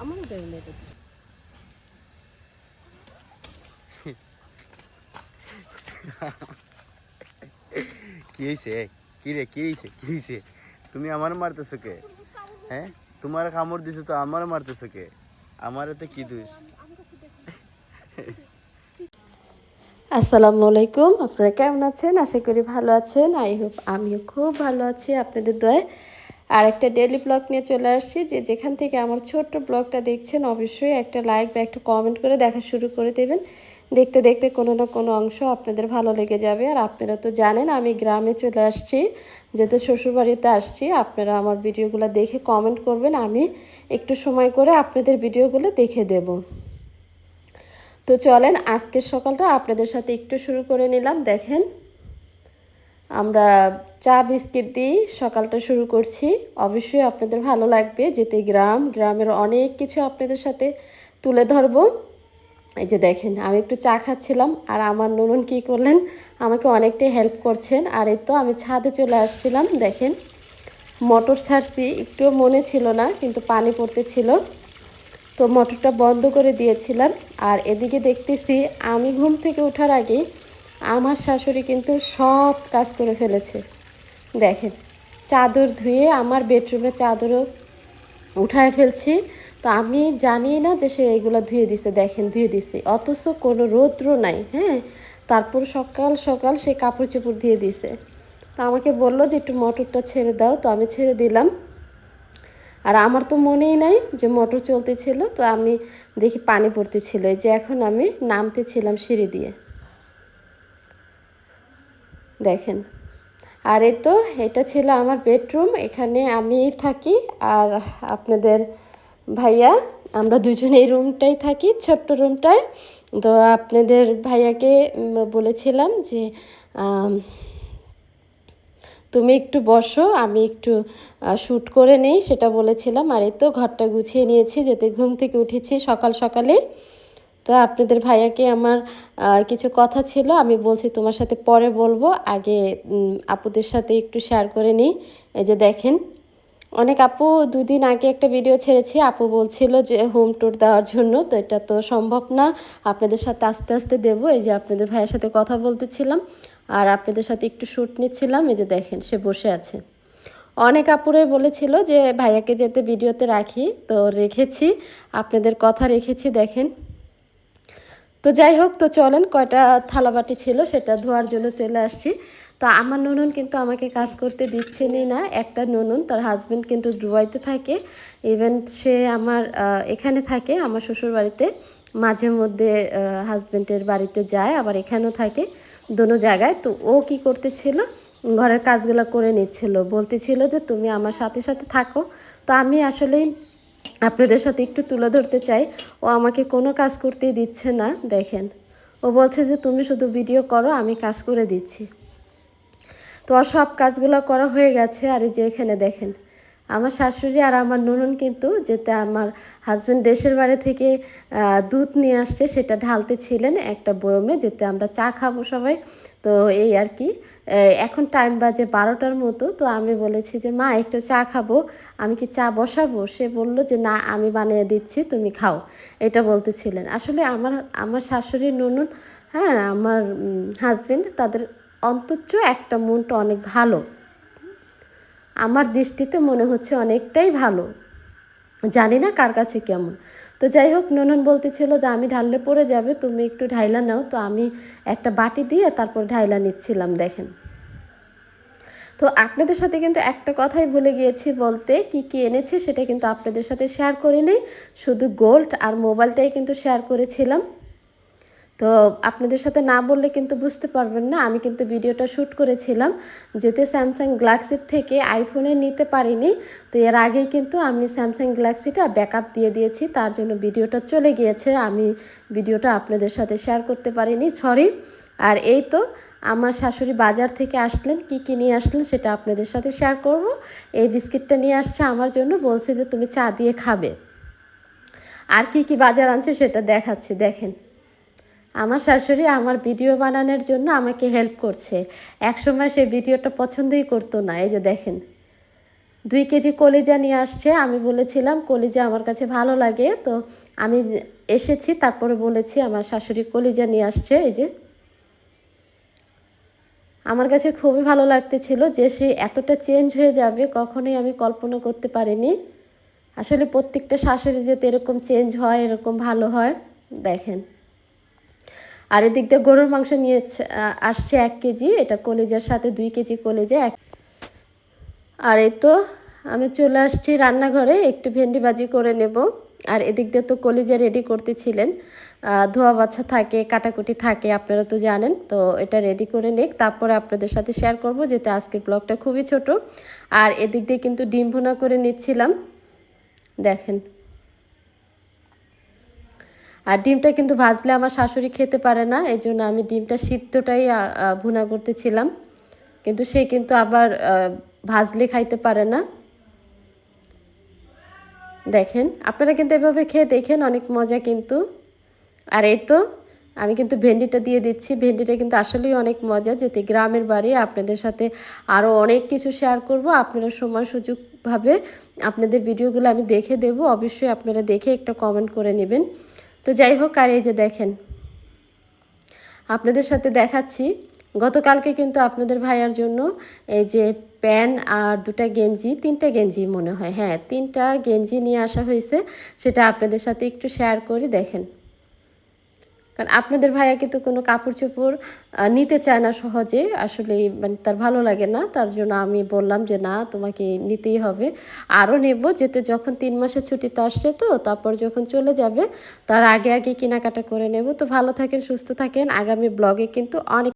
আমারও দেয় না এটা কি হয়েছে কি রে কি হয়েছে কি হয়েছে তুমি আমার মারতেছো কে? হ্যাঁ? তোমার কামড় দিছো তো আমার মারতেছো কে? আমার এতে কি দোষ? আসসালামু আলাইকুম। আপনারা কেমন আছেন? আশা করি ভালো আছেন। আই হোপ আমিও খুব ভালো আছি। আপনাদের দয়ে আর একটা ডেলি ব্লগ নিয়ে চলে আসছি। যে যেখান থেকে আমার ছোট্ট ব্লগটা দেখছেন, অবশ্যই একটা লাইক বা একটা কমেন্ট করে দেখা শুরু করে দেবেন। দেখতে দেখতে কোনো না কোনো অংশ আপনাদের ভালো লেগে যাবে। আর আপনারা তো জানেন, আমি গ্রামে চলে আসছি, যেহেতু শ্বশুরবাড়িতে আসছি, আপনারা আমার ভিডিওগুলো দেখে কমেন্ট করবেন, আমি একটু সময় করে আপনাদের ভিডিওগুলো দেখে দেবো। তো চলেন, আজকের সকালটা আপনাদের সাথে একটু শুরু করে নিলাম। দেখেন, আমরা চা, বিস্কিট দিয়ে সকালটা শুরু করছি। অবশ্যই আপনাদের ভালো লাগবে যেতে গ্রাম। গ্রামের অনেক কিছু আপনাদের সাথে তুলে ধরবো। এই যে দেখেন, আমি একটু চা খাচ্ছিলাম আর আমার নুনুন কী করলেন? আমাকে অনেকটাই হেল্প করছেন। আর এই তো আমি ছাদে চলে আসছিলাম, দেখেন। মোটর ছাড়ছি, একটুও মনে ছিল না, কিন্তু পানি পড়তেছিল। তো মোটরটা বন্ধ করে দিয়েছিলাম। আর এদিকে দেখতেছি, আমি ঘুম থেকে ওঠার আগে আমার শাশুড়ি কিন্তু সব কাজ করে ফেলেছে। দেখেন, চাদর ধুয়ে আমার বেডরুমে চাদরও উঠায় ফেলছি। তো আমি জানি না যে সে এগুলো ধুয়ে দিছে, দেখেন ধুয়ে দিছে। অথচ কোনো রৌদ্র নাই হ্যাঁ? তারপর সকাল সকাল সে কাপড় চোপড় দিয়ে দিছে। তো আমাকে বলল যে, একটু মোটরটা ছেড়ে দাও। তো আমি ছেড়ে দিলাম। আর আমার তো মনেই নাই যে মোটর চলতেছিল। তো আমি দেখি পানি পড়তেছিল। এই যে এখন আমি নামতেছিলাম সিঁড়ি দিয়ে। দেখেন আর তো, এটা ছিল আমার বেডরুম এখানে আমি থাকি আর আপনাদের ভাইয়া, আমরা দুজনে এই রুমটাই থাকি, ছোট্ট রুমটায় তো আপনাদের ভাইয়াকে বলেছিলাম যে তুমি একটু বসো, আমি একটু শ্যুট করে নেই, সেটা বলেছিলাম। আর এই তো, ঘরটা গুছিয়ে নিয়েছি, যেতে ঘুম থেকে উঠেছি সকাল সকালে। তো আপনাদের ভাইয়াকে আমার কিছু কথা ছিল, আমি বলছি তোমার সাথে পরে বলব, আগে আপুদের সাথে একটু শেয়ার করে নিই, এই যে দেখেন। অনেক আপু, দুদিন আগে একটা ভিডিও ছেড়েছি, আপু বলছিল যে হোম ট্যুর দেওয়ার জন্য, তো এটা তো সম্ভব না, আপনাদের সাথে আস্তে আস্তে দেবো, এই যে আপনাদের ভাইয়ের সাথে কথা বলতেছিলাম, আর আপনাদের সাথে একটু শ্যুট নিচ্ছিলাম, এই যে দেখেন, সে বসে আছে। অনেক আপুরে বলেছিল যে ভাইয়াকে যেতে ভিডিওতে রাখি, তো রেখেছি, আপনাদের কথা রেখেছি, দেখেন। তো যাই হোক তো চলেন কয়টা থালাবাটি ছিল সেটা ধোয়ার জন্য চলে আসছি। তো আমার ননন কিন্তু আমাকে কাজ করতে দিচ্ছেনই না, একটা ননন, তার হাজব্যান্ড কিন্তু দুবাইতে থাকে। ইভেন সে আমার এখানে থাকে, আমার শ্বশুর বাড়িতে মাঝে মধ্যে হাজব্যান্ডের বাড়িতে যায়, আবার এখানেও থাকে দোনো জায়গায়। তো ও কি করতেছিল, ঘরের কাজগুলো করে নিচ্ছিল। বলতেছিল যে, তুমি আমার সাথে সাথে থাকো। তো আমি আসলেই আপনাদের সাথে একটু তুলে ধরতে চাই। ও আমাকে কোনো কাজ করতেই দিচ্ছে না, দেখেন। ও বলছে যে, তুমি শুধু ভিডিও করো, আমি কাজ করে দিচ্ছি। তো ওর সব কাজগুলো করা হয়ে গেছে, আর এই যে এখানে দেখেন। আমার শাশুড়ি আর আমার ননন কিন্তু যেতে আমার হাজব্যান্ড দেশের বাড়ি থেকে দুধ নিয়ে আসছে, সেটা ঢালতে ছিলেন একটা বয়মে, যেতে আমরা চা খাব সবাই। তো এই আর কি। এখন টাইম বাজে বারোটার মতো, তো আমি বলেছি যে, মা, একটু চা খাব। আমি কি চা বসাবো? সে বলল যে, না, আমি বানিয়ে দিচ্ছি, তুমি খাও। এটা বলতেছিলেন। আসলে আমার আমার শাশুড়ি ননন হ্যাঁ আমার হাজবেন্ড তাদের অন্তত একটা মনটা অনেক ভালো। আমার দৃষ্টিতে মনে হচ্ছে অনেকটাই ভালো। জানি না কার কাছে কেমন। তো যাই হোক, ননন বলতেছিল যে আমি ঢাললে পড়ে যাবে, তুমি একটু ঢাইলা নাও। তো আমি একটা বাটি দিয়ে তারপর ঢাইলা নিচ্ছিলাম, দেখেন। তো আপনাদের সাথে কিন্তু একটা কথাই ভুলে গিয়েছি বলতে, কি কি এনেছে সেটা কিন্তু আপনাদের সাথে শেয়ার করিনি। শুধু গোল্ড আর মোবাইলটাই কিন্তু শেয়ার করেছিলাম। তো আপনাদের সাথে না বললে কিন্তু বুঝতে পারবেন না। আমি কিন্তু ভিডিওটা শ্যুট করেছিলাম যেতে স্যামসাং গ্যালাক্সির থেকে আইফোনে নিতে পারিনি। তো এর আগেই কিন্তু আমি স্যামসাং গ্যালাক্সিটা ব্যাকআপ দিয়ে দিয়েছি। তার জন্য ভিডিওটা চলে গিয়েছে। আমি ভিডিওটা আপনাদের সাথে শেয়ার করতে পারিনি। সরি আর এই তো আমার শাশুড়ি বাজার থেকে আসলেন, কি কি নিয়ে আসলেন সেটা আপনাদের সাথে শেয়ার করব। এই বিস্কিটটা নিয়ে আসছে আমার জন্য, বলছে যে তুমি চা দিয়ে খাবে। আর কি কি বাজার আনছে সেটা দেখাচ্ছি, দেখেন। আমার শাশুড়ি আমার ভিডিও বানানোর জন্য আমাকে হেল্প করছে। একসময় সে ভিডিওটা পছন্দই করতো না, এই যে দেখেন। দুই কেজি কলিজা নিয়ে আসছে, আমি বলেছিলাম, কলিজা আমার কাছে ভালো লাগে। তো আমি এসেছি, তারপরে বলেছি, আমার শাশুড়ি কলিজা নিয়ে আসছে, এই যে। আমার কাছে খুবই ভালো লাগতেছিল যে সে এতটা চেঞ্জ হয়ে যাবে, কখনোই আমি কল্পনা করতে পারিনি। আসলে প্রত্যেকটা শাশুড়ি যেতে এরকম চেঞ্জ হয়, এরকম ভালো হয়, দেখেন। আর এদিক দিয়ে গরুর মাংস নিয়ে আসছে এক কেজি, এটা কলেজের সাথে দুই কেজি কলেজে, এক আর এই তো আমি চলে আসছি রান্নাঘরে, একটু ভেন্ডি ভাজি করে নেব। আর এদিক দিয়ে তো কলিজা রেডি করতেছিলেন। ধোয়া বাছা থাকে, কাটাকুটি থাকে, আপনারা তো জানেন। তো এটা রেডি করে নিক, তারপরে আপনাদের সাথে শেয়ার করব যেতে আজকের ব্লগটা খুবই ছোট। আর এদিক দিয়ে কিন্তু ডিম ভুনা করে নিচ্ছিলাম। দেখেন। আর ডিমটা কিন্তু ভাজলে আমার শাশুড়ি খেতে পারে না, এই জন্য আমি ডিমটা সিদ্ধটাই ভুনা করতেছিলাম। কিন্তু সে কিন্তু আবার ভাজলে খাইতে পারে না। দেখেন, আপনারা কিন্তু এভাবে খেয়ে দেখেন, অনেক মজা কিন্তু। আর এই তো, আমি কিন্তু ভেন্ডিটা দিয়ে দিচ্ছি। ভেন্ডিটা কিন্তু আসলেই অনেক মজা যেতে গ্রামের বাড়ি, আপনাদের সাথে আরও অনেক কিছু শেয়ার করব। আপনারা সময় সুযোগভাবে আপনাদের ভিডিওগুলো আমি দেখে দেব। অবশ্যই আপনারা দেখে একটা কমেন্ট করে নেবেন। তো যাই হোক, আর এই যে দেখেন, আপনাদের সাথে দেখাচ্ছি। গতকালকে কিন্তু আপনাদের ভাইয়ার জন্য এই যে প্যান্ট আর দুটা গেঞ্জি, তিনটা গেঞ্জি মনে হয় হ্যাঁ তিনটা গেঞ্জি নিয়ে আসা হয়েছে, সেটা আপনাদের সাথে একটু শেয়ার করে, দেখেন। কারণ আপনাদের ভাইয়া কিন্তু কোনো কাপড় চোপড় নিতে চায় না সহজে। আসলে মানে তার ভালো লাগে না। তার জন্য আমি বললাম যে, না, তোমাকে নিতেই হবে। আরও নেব যেতে যখন তিন মাসের ছুটিতে আসছে তো, তারপর যখন চলে যাবে, তার আগে আগে কেনাকাটা করে নেব। তো ভালো থাকেন, সুস্থ থাকেন। আগামী ব্লগে কিন্তু অনেক